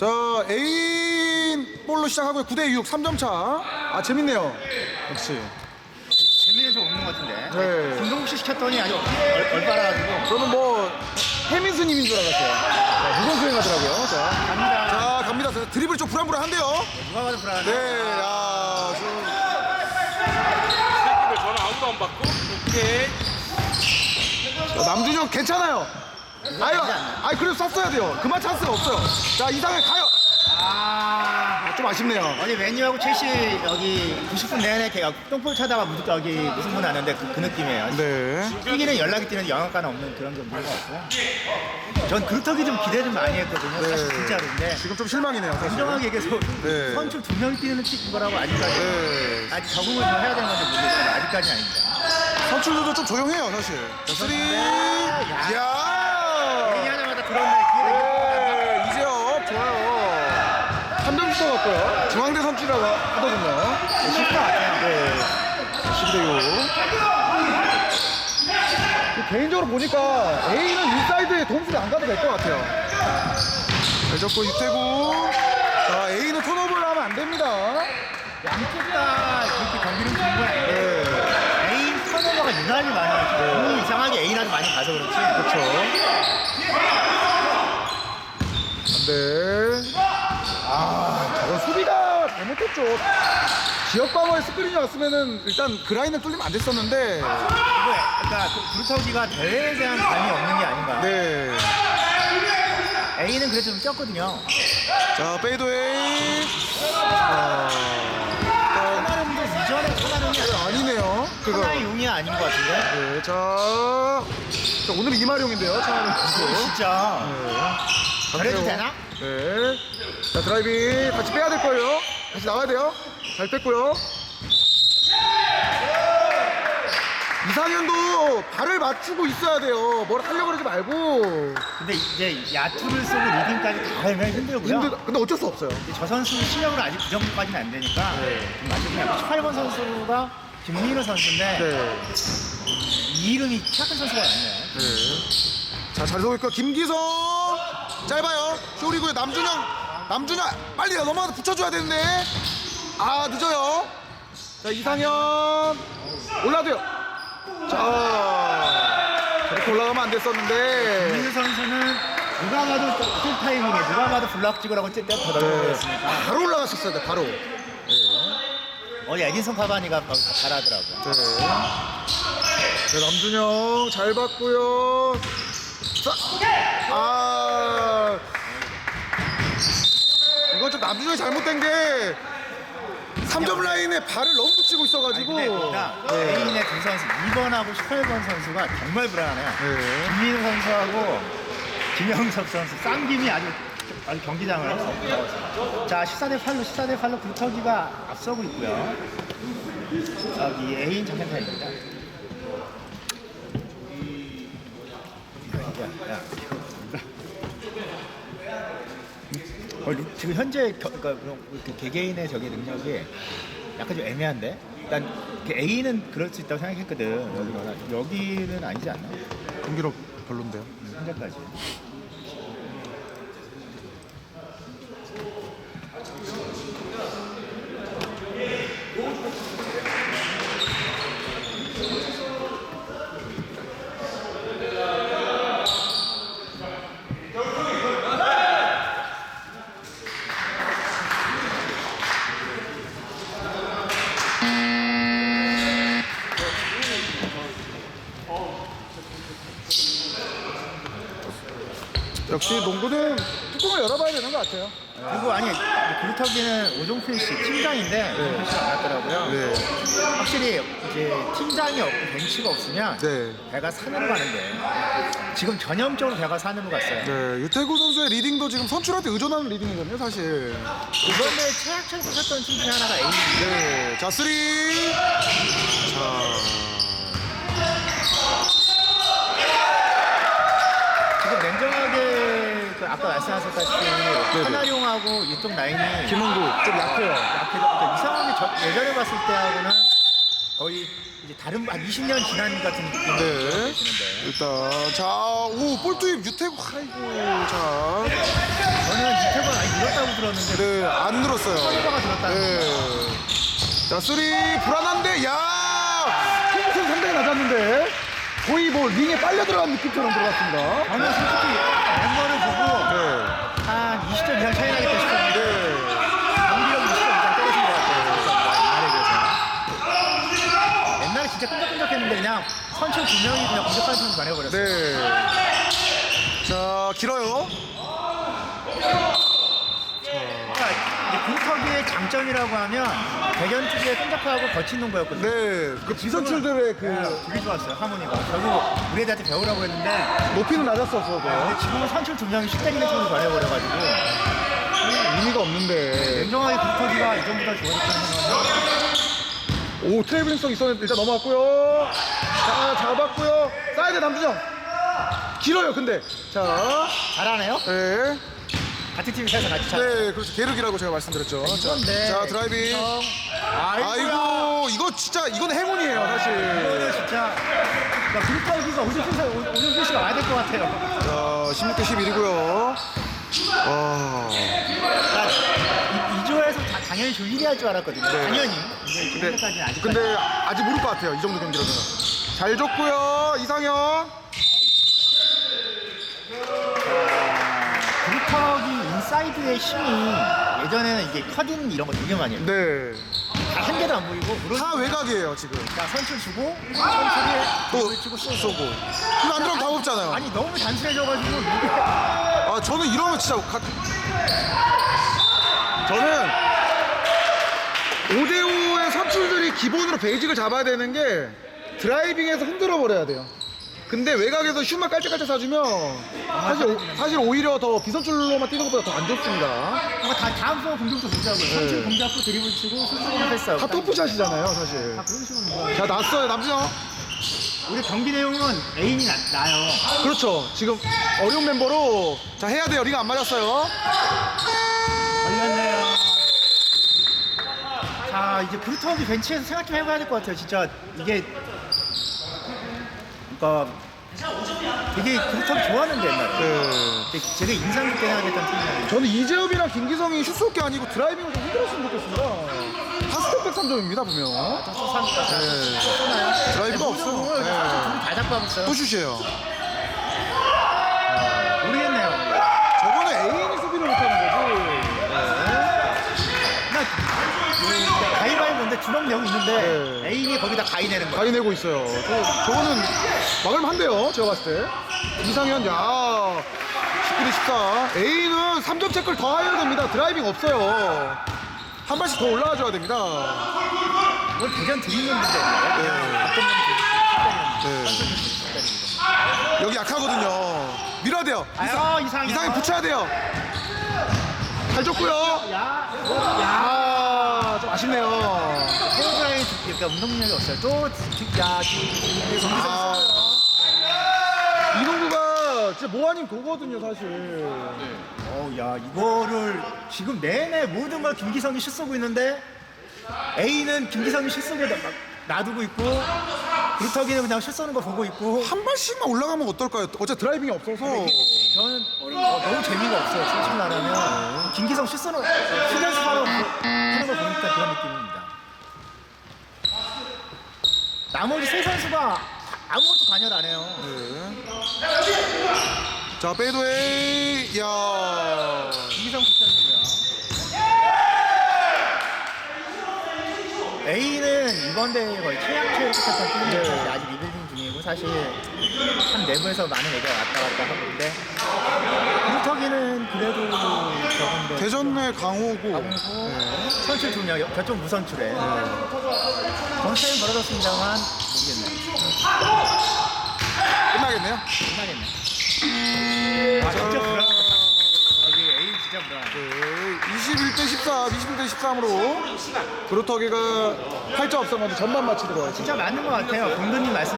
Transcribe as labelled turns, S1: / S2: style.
S1: 자, 에인 볼로 시작하고요. 9대 6, 3점 차. 아, 재밌네요. 역시.
S2: 재미에서 오는 것 같은데.
S1: 네.
S2: 김동욱 씨 시켰더니 아주 얼, 얼빠라가지고.
S1: 저는 뭐 해민스님인 줄 알았어요. 자, 무선 수행하더라고요. 자,
S2: 갑니다.
S1: 자 갑니다. 자, 드리블이 좀 불안불안한데요.
S2: 누가 봐도 불안하네.
S1: 네, 야, 좀
S3: 새끼들 전화 아무도 안 받고 오케이
S1: 어, 남준형 괜찮아요. 아유, 아유 그래도 쐈어야 돼요. 그만 찬스가 없어요. 자, 이상해 가요.
S2: 아.
S1: 아, 좀 아쉽네요.
S2: 어제 맨유하고 첼시 여기 90분 내내 걔가 똥볼 차다가 무조건 여기 무슨 분 나는데 그, 그 느낌이에요.
S1: 네.
S2: 뛰기는 연락이 뛰는 영향가는 없는 그런 게 있는 것 같고. 전 그루터기 좀 기대 좀 많이 했거든요. 사실 진짜로. 근데
S1: 지금 좀 실망이네요. 사실.
S2: 정정하게 얘기해서
S1: 네.
S2: 선출 두 명이 뛰는 팀 거라고 아직까지
S1: 네.
S2: 아직 적응을 좀 해야 되는 건지 모르겠지만 아직까지 아닙니다.
S1: 선출들도 좀 조용해요, 사실. 자, 쓰리.
S2: 야.
S1: 야.
S2: 들어온다 기회가
S1: 네, 이제요. 좋아요. 3점 슈터 같고요. 중앙대.
S2: 있을 것 같아요.
S1: 네. 11대 6. 개인적으로 보니까 A는 인사이드에 동수리 안 가도 될 것 같아요. 잘 잡고 유태구. 자, A는 턴오버를 하면 안 됩니다.
S2: 양쪽 다 그렇게 경기를 주는 건 아닌데
S1: 네.
S2: 에인 턴오버가 유난히 많아요. 공이 이상하게 에인한테 많이 가서 그렇지.
S1: 그렇죠. 안 돼. 아, 저건 수비가 잘못했죠. 지역 방어에 스크린이 왔으면은 일단 그 라인을 뚫리면 안 됐었는데.
S2: 이거 그러니까 그 브루터기가 대회에 대한 감이 없는 게 아닌가.
S1: 네.
S2: A는 그래도 좀 뛰었거든요.
S1: 자, 페이드웨이. 아,
S2: 하나름도 이전에 하나름이
S1: 아, 아니네요. 그거.
S2: 하나의 용이 아닌 것 같은데.
S1: 네, 자. 자, 오늘 이마룡인데요, 차하는 선수.
S2: 진짜.
S1: 네.
S2: 그래도
S1: 박태호.
S2: 되나?
S1: 네. 자, 드라이빙. 같이 빼야 될 거예요. 같이 나와야 돼요. 잘 뺐고요. 이상현도 발을 맞추고 있어야 돼요. 뭘 하려고 그러지 말고.
S2: 근데 이제 야투를 쓰고 리딩까지 다 하면 힘들고요.
S1: 힘들, 근데 어쩔 수 없어요.
S2: 저 선수 실력으로 아직 그 정도까지는 안 되니까 좀 맞춰주면 18번 선수가 김민호 선수인데
S1: 네.
S2: 이 이름이 착한 선수가 많네요.
S1: 네. 자, 잘 서고 있고, 김기성. 짧아요. 쇼리고요. 남준영. 남준영, 빨리 넘어가서 붙여 줘야 되는데. 아, 늦어요. 자, 이상현. 올라도요. 자, 저렇게 올라가면 안 됐었는데.
S2: 김민호 선수는 누가 봐도 풀 타이밍에 누가 봐도 블락 찍으라고 때더
S1: 네. 바로 올라갔었어야 돼, 바로.
S2: 어제 에딘son 카바니가 더 잘하더라고요.
S1: 네. 네, 남준영 잘 봤고요. 자, 아. 이건 좀 남준영이 잘못된 게 3점 라인에 발을 너무 붙이고
S2: 아니,
S1: 있어가지고.
S2: 근데 보다
S1: 네.
S2: 두 선수 2번하고 18번 선수가 정말 불안해요.
S1: 네.
S2: 김민호 선수하고 김영석 선수 쌍김이 아주 아주 경기장을 덮어서 자 14대 8로 14대 8로 불터기가 앞서고 있고요. 저기 A인 장면타입니다. 어, 루- 지금 현재 겨, 그러니까 그 개개인의 저기 능력이 약간 좀 애매한데? 난그 A는 그럴 수 있다고 생각했거든. 여기는 아니지 않나?
S1: 경기력 별론데요.
S2: 음, 현재까지.
S1: 역시 농구는 뚜껑을 열어봐야 되는 것 같아요.
S2: 그리고 아니 그루터기는 오종필 씨 팀장인데 오종필 씨가 안 왔더라고요.
S1: 네.
S2: 확실히 이제 팀장이 없고 벤치가 없으면
S1: 네.
S2: 배가 산으로 가는데 지금 전형적으로 배가 산으로 갔어요.
S1: 네. 유태구 선수의 리딩도 지금 선출한테 의존하는 리딩이거든요, 사실.
S2: 이번에 최악처럼 꽂혔던 팀 중에 하나가 A.
S1: 네. 자, 쓰리. 자.
S2: 지금 냉정하게 그 아까 말씀하셨다시피 하나용하고 이쪽 라인이
S1: 김원구 좀 약해요.
S2: 약해서 그러니까 이상하게 저- 예전에 봤을 때하고는 거의 이제 다른 한 20년 지난 같은 느낌이
S1: 네.
S2: 드는데
S1: 일단 자, 오 볼투입 유태구 아이고 자.
S2: 저는 이태권 아니 이렇다 늘었는데
S1: 네, 안 늘었어요.
S2: 턴오버가 들었다는
S1: 네.
S2: 거.
S1: 자, 쓰리 불안한데, 야! 킹슨 상당히 낮았는데, 거의 뭐 링에 빨려 들어간 느낌처럼 들어갔습니다.
S2: 저는 솔직히 멤버를 보고
S1: 네.
S2: 한 20점 이상 차이 나겠다 싶었는데
S1: 네.
S2: 경기력 20점 이상 떨어진 것 같아요. 옛날에 진짜 끈적끈적했는데 그냥 선출 두 명이 그냥 공격하는 선수 많아버렸어요.
S1: 네. 자, 길어요.
S2: 굴터기의 장점이라고 하면 대견 투구에 끈적하고 거친 농구였거든요.
S1: 네. 그 비선출들의 그
S2: 되게 좋았어요 하모니가 결국 우리 애들한테 배우라고 했는데
S1: 높이는 낮았었어도
S2: 근데 지금은 선출 두 명이 슛 때리는 쪽으로 변해버려가지고
S1: 의미가 없는데.
S2: 냉정하게 굴터기가 이전보다 좋아졌다는 생각은
S1: 오, 트래블링성 있었는데 일단 넘어갔고요. 자, 잡았고요. 사이드 남준영. 길어요, 근데. 자,
S2: 잘하네요
S1: 네.
S2: 같은 팀에서 같이 잘
S1: 네, 그렇죠. 계륵이라고 제가 말씀드렸죠. 자,
S2: 이건데
S1: 자, 드라이빙.
S2: 아이고야.
S1: 아이고, 이거 진짜, 이건 행운이에요,
S2: 이거는
S1: 사실.
S2: 진짜 나 굴터기가 우승 우승 씨가 와야 될 것 같아요
S1: 자, 16대 11이고요. 와.
S2: 나 이, 이 조에서 다, 당연히 조일이 할 줄 알았거든요
S1: 네.
S2: 당연히 근데
S1: 근데,
S2: 지금까지는 아직까지
S1: 근데 아직 모를 것 같아요. 이 정도 경기라면. 잘 줬고요. 이상형.
S2: 굴터기 인 사이드의 힘이 예전에는 이게 커딩 이런 거 많이 해요
S1: 네.
S2: 다 한 개도 안 보이고
S1: 다 외곽이에요, 지금.
S2: 자 선출 주고 선출에 또또 치고 쏘고
S1: 쏘고. 이거 안 들어가면 다 없잖아요.
S2: 아니 너무 단순해져가지고 이게
S1: 아 저는 이러면 진짜 가... 저는 5대5의 선출들이 기본으로 베이직을 잡아야 되는 게 드라이빙에서 흔들어 버려야 돼요. 근데 외곽에서 슛만 깔짝깔짝 쏴주면 사실, 오- 사실 오히려 더 비선출로만 뛰는 것보다 더 안 좋습니다.
S2: 뭔가 다 다음 번 공격도 보자고요 선출 공격도 드리블 치고 선출 패스
S1: 다 터프샷이잖아요, 사실.
S2: 다 그런 식으로 뭔가
S1: 자, 났어요, 남준영.
S2: 우리 경기 내용은 애인이 나, 나요
S1: 그렇죠. 지금 어려운 멤버로 자 해야 돼요. 리가 안 맞았어요.
S2: 걸렸네요 자 이제 브루터기 벤치에서 생각 좀 해봐야 될 것 같아요 진짜 이게 그러니까 되게 브루터기 좋아하는데 옛날에
S1: 네.
S2: 되게 되게 인상 깊게 생각했던 팀이에요
S1: 저는 이재엽이랑 김기성이 슛 쏠게 아니고 드라이빙을 좀 흔들었으면 좋겠습니다. 다 스텝백 3점입니다, 분명. 네. 드라이브가 없어. 네.
S2: 다 잡고 하고 있어요
S1: 또 슛이에요 저거는 애인이 수비를 못하는 거지.
S2: 나 그, 가위바위보인데 주먹 내고 있는데
S1: 네.
S2: 애인이 거기다 가위 내는 거야
S1: 가위 내고 있어요. 저, 저거는 막을만 한데요, 제가 봤을 때. 이상현, 야 19대 14. A는 3점 체크를 더 해야 됩니다. 드라이빙 없어요. 한 발씩 더 올라와줘야 됩니다.
S2: 오늘 대전 드리는
S1: 네.
S2: 분이
S1: 여기 약하거든요. 밀어야 돼요.
S2: 아유 이상해
S1: 이상현 붙여야 돼요. 잘 줬고요.
S2: 야,
S1: 아, 좀 아쉽네요.
S2: 그러니까 운동 능력이 없어요. 또 야,
S1: 아, 이동구가 진짜 뭐 아닌 도거든요, 사실.
S2: 어, 야 이거를 지금 내내 모든 걸 김기성이 슛 쏘고 있는데 A는 김기성이 슛 쏘게 막 놔두고 있고 브루터기는 그냥 슛 쏘는 거 보고 있고
S1: 한 발씩만 올라가면 어떨까요? 어차피 드라이빙이 없어서.
S2: 저는 어, 너무 재미가 없어요. 솔직히 말하면 김기성 슛 쏘는 슛 연습하러 하는 거 보니까 그런 느낌입니다. 나머지 세 선수가 아무것도 관여를 안 해요.
S1: 자, 페이드웨이. 야
S2: 김기성 국장이고요. A는 이번 대회 거의 쳤던 팀이에요.
S1: 네.
S2: 아직 리빌딩 중이고 사실 한 내부에서 많은 얘기가 왔다 갔다 하고 있는데 브루터기는 그래도 적은데
S1: 대전 내 강호고.
S2: 가고 선출 두 명, 저쪽 무선출에 정차는 벌어졌습니다만 모르겠네요.
S1: 끝나겠네요.
S2: 끝나겠네. 아 진짜 불안하다. 여기 A 진짜 불안하다.
S1: 네, 21대 14, 21대 13으로 브루터기가 8점 앞서가지고 전반 마치도록 하겠습니다.
S2: 진짜 맞는 것 같아요. 공도님 말씀